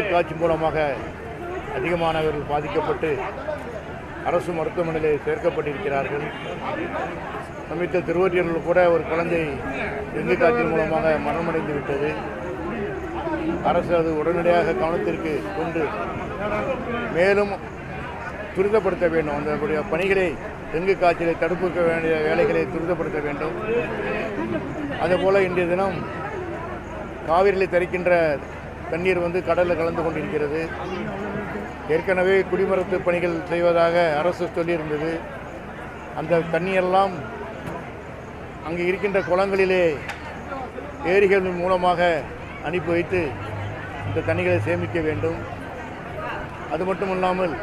Dengue காய்ச்சி மூலமாக அதிகமானவர்கள் பாதிக்கப்பட்டு அரசு மருத்துவமனையில் சேர்க்கப்பட்டிருக்கிறார்கள். சமீபத்தில் திருவொற்றியூரில் கூட ஒரு குழந்தை டெங்கு காய்ச்சல் மூலமாக மரணமடைந்து விட்டது. அரசு அது உடனடியாக கவனத்திற்கு கொண்டு மேலும் துரிதப்படுத்த வேண்டும். அந்த பணிகளை டெங்கு காய்ச்சலை தடுப்புக்க வேண்டிய வேலைகளை துரிதப்படுத்த வேண்டும். அதுபோல் இன்றைய தினம் காவிரியில் தரிக்கின்ற தண்ணீர் வந்து கடலில் கலந்து கொண்டிருக்கிறது. ஏற்கனவே குடிமரத்து பணிகள் செய்வதாக அரசு சொல்லியிருந்தது. அந்த தண்ணியெல்லாம் அங்கே இருக்கின்ற குளங்களிலே ஏரிகளின் மூலமாக அனுப்பி வைத்து இந்த தண்ணிகளை சேமிக்க வேண்டும். அது மட்டும் இல்லாமல்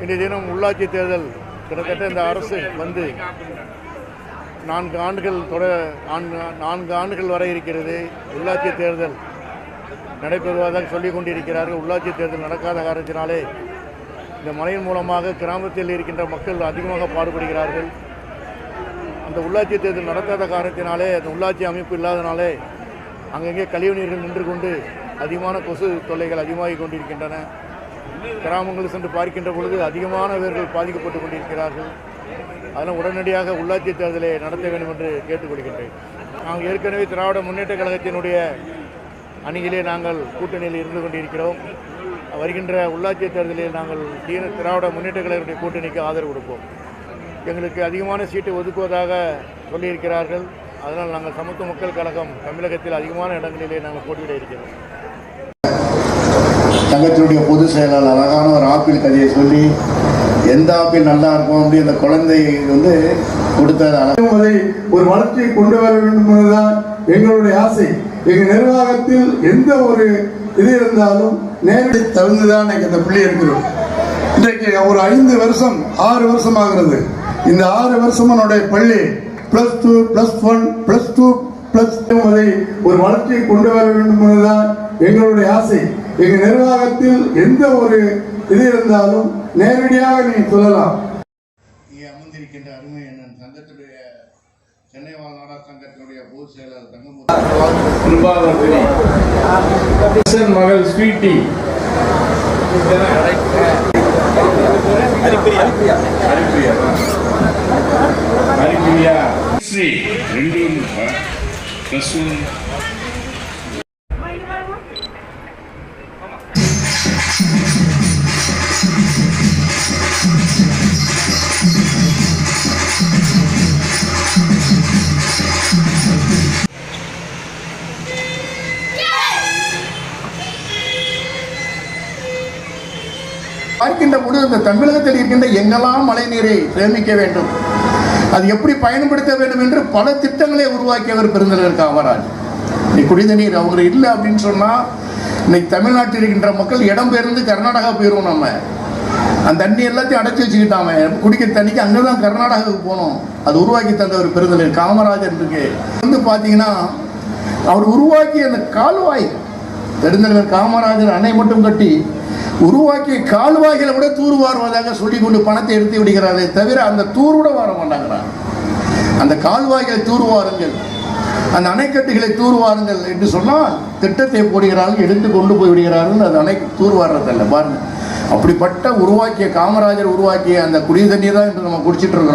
இன்றைய தினம் உள்ளாட்சி தேர்தல் கிட்டத்தட்ட இந்த அரசு வந்து நான்கு ஆண்டுகள் தொட நான்கு நான்கு ஆண்டுகள் வரை இருக்கிறது. உள்ளாட்சி தேர்தல் நடைபெறுவதாக சொல்லிக் கொண்டிருக்கிறார்கள் உள்ளாட்சி தேர்தல் நடக்காத காரணத்தினாலே இந்த மழையின் மூலமாக கிராமத்தில் இருக்கின்ற மக்கள் அதிகமாக பாடுபடுகிறார்கள். அந்த உள்ளாட்சி தேர்தல் நடக்காத காரணத்தினாலே அந்த உள்ளாட்சி அமைப்பு இல்லாதனாலே அங்கங்கே கழிவுநீர்கள் நின்று கொண்டு அதிகமான கொசு தொல்லைகள் அதிகமாகிக் கொண்டிருக்கின்றன. கிராமங்கள் சென்று பார்க்கின்ற பொழுது அதிகமானவர்கள் பாதிக்கப்பட்டு கொண்டிருக்கிறார்கள். அதனால் உடனடியாக உள்ளாட்சி தேர்தலை நடத்த வேண்டும் என்று கேட்டுக்கொள்கின்றேன். நாங்கள் ஏற்கனவே திராவிட முன்னேற்ற கழகத்தினுடைய அணியிலே நாங்கள் கூட்டணியில் இருந்து கொண்டிருக்கிறோம். வருகின்ற உள்ளாட்சி தேர்தலில் நாங்கள் தீர திராவிட முன்னேற்ற கழகத்துடைய கூட்டணிக்கு ஆதரவு கொடுப்போம். எங்களுக்கு அதிகமான சீட்டு ஒதுக்குவதாக சொல்லியிருக்கிறார்கள். அதனால் நாங்கள் சமத்துவ மக்கள் கழகம் தமிழகத்தில் அதிகமான இடங்களிலே நாங்கள் போட்டியிட இருக்கிறோம். சங்கத்தினுடைய பொதுச் செயலாளர் அழகான ஒரு ஆப்பிள் கதையை சொல்லி எந்த ஆப்பிள் நல்லா இருக்கும்? அப்படி அந்த குழந்தை வந்து கொடுத்தது ஒரு வளர்ச்சியை கொண்டு வர வேண்டும் என்பதுதான் எங்களுடைய ஆசை. எங்கள் நிர்வாகத்தில் எந்த ஒரு இது இருந்தாலும் நேரடி தகுந்துதான் எனக்கு இந்த பிள்ளை இருக்கிறோம் இன்றைக்கு ஒரு ஐந்து வருஷம் ஆறு வருஷம் ஆகிறது இந்த ஆறு வருஷம் என்னுடைய பள்ளி plus two plus one plus two plus என்பதை ஒரு வளர்ச்சியை கொண்டு வர வேண்டும் என்பதுதான் எங்களுடைய ஆசை. எங்கள் நிர்வாகத்தில் எந்த ஒரு இது இருந்தாலும் நேரடியாக நீ சொல்லலாம். இங்கே அமர்ந்திருக்கின்ற அருமை சென்னை வாழ் நாடார் சங்கத்தினுடைய பொதுச் செயலாளர் கிருஷ்ணன் மகள் ஸ்வீட்டி. ஹரிப்பிரியா. ஹரிப்பிரியா. ஸ்ரீ ரெண்டு ப்ளஸ் ஒன் பார்க்கின்ற பொழுது இந்த தமிழகத்தில் இருக்கின்ற எங்கெல்லாம் மழை நீரை சேமிக்க வேண்டும்? அது எப்படி பயன்படுத்த வேண்டும் என்று பல திட்டங்களை உருவாக்கியவர் பெருந்தலைவர் காமராஜ். இன்னைக்கு குடித நீர் அவங்க இல்லை அப்படின்னு சொன்னால் இன்னைக்கு தமிழ்நாட்டில் இருக்கின்ற மக்கள் இடம்பெயர்ந்து கர்நாடகா போயிடுவோம் நம்ம. அந்த தண்ணி எல்லாத்தையும் அடைச்சி வச்சுக்கிட்டாம. குடிக்கிற தண்ணிக்கு அங்கே தான் கர்நாடகாவுக்கு போகணும் அது உருவாக்கி தந்தவர் பெருந்தலைவர் காமராஜர் இருக்கு வந்து பார்த்தீங்கன்னா அவர் உருவாக்கிய அந்த கால்வாய் பெருந்தலைவர் காமராஜர் அணை மட்டும் கட்டி உருவாக்கிய கால்வாய்களை விட தூர்வாருவதாக சொல்லி கொண்டு பணத்தை எடுத்து விடுகிறாரே தவிர அந்த தூர் கூட வர மாட்டாங்கிறார் அந்த கால்வாய்களை தூர்வாருங்கள் அந்த அணைக்கட்டுகளை தூர்வாருங்கள் என்று சொன்னால் திட்டத்தை போடுகிறார்கள் எடுத்து கொண்டு போய் விடுகிறார்கள் அது அணை தூர்வாடுறதில்ல பாருங்க. அப்படிப்பட்ட உருவாக்கிய காமராஜர் உருவாக்கிய அந்த குடி தண்ணீர் தான் இன்று நம்ம குடிச்சிட்டு இருக்கிறோம்.